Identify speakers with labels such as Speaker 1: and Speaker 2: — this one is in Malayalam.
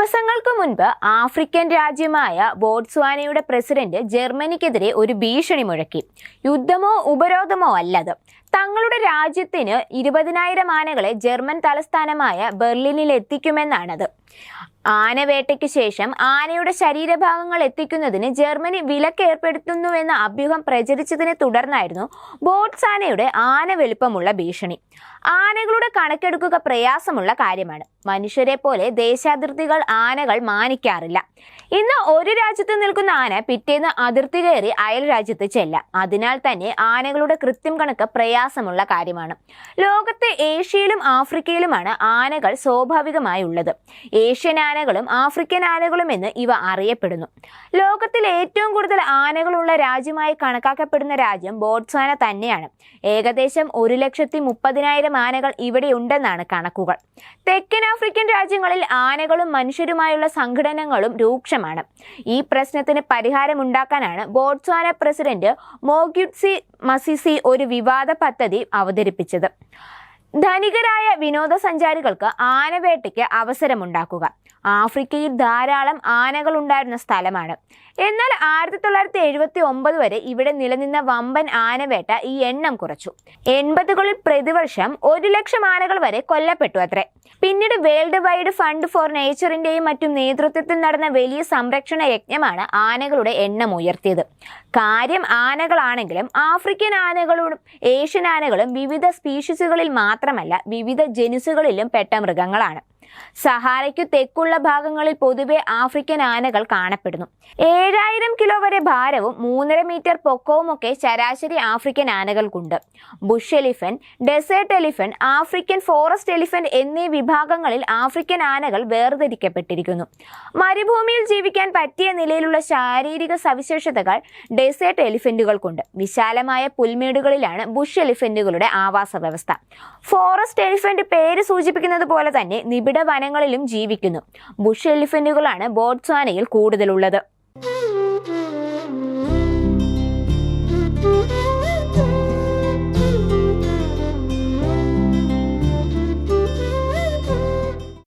Speaker 1: ദിവസങ്ങൾക്ക് മുൻപ് ആഫ്രിക്കൻ രാജ്യമായ ബോട്സ്വാനയുടെ പ്രസിഡന്റ് ജർമ്മനിക്കെതിരെ ഒരു ഭീഷണി മുഴക്കി. യുദ്ധമോ ഉപരോധമോ അല്ലത്. തങ്ങളുടെ രാജ്യത്തിന് ഇരുപതിനായിരം ആനകളെ ജർമ്മൻ തലസ്ഥാനമായ ബെർലിനിൽ എത്തിക്കുമെന്നാണത് ആനവേട്ടയ്ക്ക് ശേഷം ആനയുടെ ശരീരഭാഗങ്ങൾ എത്തിക്കുന്നതിന് ജർമ്മനി വിലക്ക് ഏർപ്പെടുത്തുന്നുവെന്ന അഭ്യൂഹം പ്രചരിച്ചതിനെ തുടർന്നായിരുന്നു ബോട്ട്സാനയുടെ ആന വലുപ്പമുള്ള ഭീഷണി. ആനകളുടെ കണക്കെടുക്കുക പ്രയാസമുള്ള കാര്യമാണ്. മനുഷ്യരെ പോലെ ദേശാതിർത്തികൾ ആനകൾ മാനിക്കാറില്ല. ഇന്ന് ഒരു രാജ്യത്ത് നിൽക്കുന്ന ആന പിറ്റേന്ന് അതിർത്തി കയറി അയൽ രാജ്യത്ത് ചെല്ലാം. അതിനാൽ തന്നെ ആനകളുടെ കൃത്യം കണക്ക് പ്രയാസമുള്ള കാര്യമാണ്. ലോകത്തെ ഏഷ്യയിലും ആഫ്രിക്കയിലുമാണ് ആനകൾ സ്വാഭാവികമായി ഉള്ളത് ഏഷ്യൻ ആനകളും ആഫ്രിക്കൻ ആനകളും എന്ന് ഇവ അറിയപ്പെടുന്നു. ലോകത്തിൽ ഏറ്റവും കൂടുതൽ ആനകളുള്ള രാജ്യമായി കണക്കാക്കപ്പെടുന്ന രാജ്യം ബോട്സ്വാന തന്നെയാണ്. ഏകദേശം ഒരു ലക്ഷത്തി മുപ്പതിനായിരം ആനകൾ ഇവിടെയുണ്ടെന്നാണ് കണക്കുകൾ. തെക്കൻ ആഫ്രിക്കൻ രാജ്യങ്ങളിൽ ആനകളും മനുഷ്യരുമായുള്ള സംഘടനകളും രൂക്ഷമാണ്. ഈ പ്രശ്നത്തിന് പരിഹാരമുണ്ടാക്കാനാണ് ബോട്സ്വാന പ്രസിഡന്റ് മോഗ്യുട്സി മസിസി ഒരു വിവാദ പദ്ധതി അവതരിപ്പിച്ചത്. ധനികരായ വിനോദസഞ്ചാരികൾക്ക് ആനവേട്ടയ്ക്ക് അവസരമുണ്ടാക്കുക. ആഫ്രിക്കയിൽ ധാരാളം ആനകൾ ഉണ്ടായിരുന്ന സ്ഥലമാണ്. എന്നാൽ ആയിരത്തി തൊള്ളായിരത്തി എഴുപത്തി ഒമ്പത് വരെ ഇവിടെ നിലനിന്ന വമ്പൻ ആനവേട്ട ഈ എണ്ണം കുറച്ചു. എൺപതുകളിൽ പ്രതിവർഷം ഒരു ലക്ഷം ആനകൾ വരെ കൊല്ലപ്പെട്ടു അത്രേ. പിന്നീട് വേൾഡ് വൈഡ് ഫണ്ട് ഫോർ നേച്ചറിന്റെയും മറ്റും നേതൃത്വത്തിൽ നടന്ന വലിയ സംരക്ഷണ യജ്ഞമാണ് ആനകളുടെ എണ്ണം ഉയർത്തിയത്. കാര്യം ആനകളാണെങ്കിലും ആഫ്രിക്കൻ ആനകളും ഏഷ്യൻ ആനകളും വിവിധ സ്പീഷീസുകളിൽ മാത്രമല്ല വിവിധ ജനുസുകളിലും പെട്ട മൃഗങ്ങളാണ്. സഹാരയ്ക്കു തെക്കുള്ള ഭാഗങ്ങളിൽ പൊതുവെ ആഫ്രിക്കൻ ആനകൾ കാണപ്പെടുന്നു. ഏഴായിരം കിലോ വരെ ഭാരവും മൂന്നര മീറ്റർ പൊക്കവുമൊക്കെ ശരാശരി African ആനകൾക്കുണ്ട്. Bush elephant desert elephant African forest elephant എന്നീ വിഭാഗങ്ങളിൽ ആഫ്രിക്കൻ ആനകൾ വേർതിരിക്കപ്പെട്ടിരിക്കുന്നു. മരുഭൂമിയിൽ ജീവിക്കാൻ പറ്റിയ നിലയിലുള്ള ശാരീരിക സവിശേഷതകൾ ഡെസേർട്ട് എലിഫന്റുകൾക്കുണ്ട്. വിശാലമായ പുൽമേടുകളിലാണ് ബുഷ് എലിഫന്റുകളുടെ ആവാസ വ്യവസ്ഥ ഫോറസ്റ്റ് എലിഫന്റ് പേര് സൂചിപ്പിക്കുന്നത് പോലെ തന്നെ നിബിഡ വനങ്ങളിലും ജീവിക്കുന്നു. ബുഷ് എലിഫന്റുകളാണ് ബോട്സ്വാനയിൽ കൂടുതലുള്ളത്.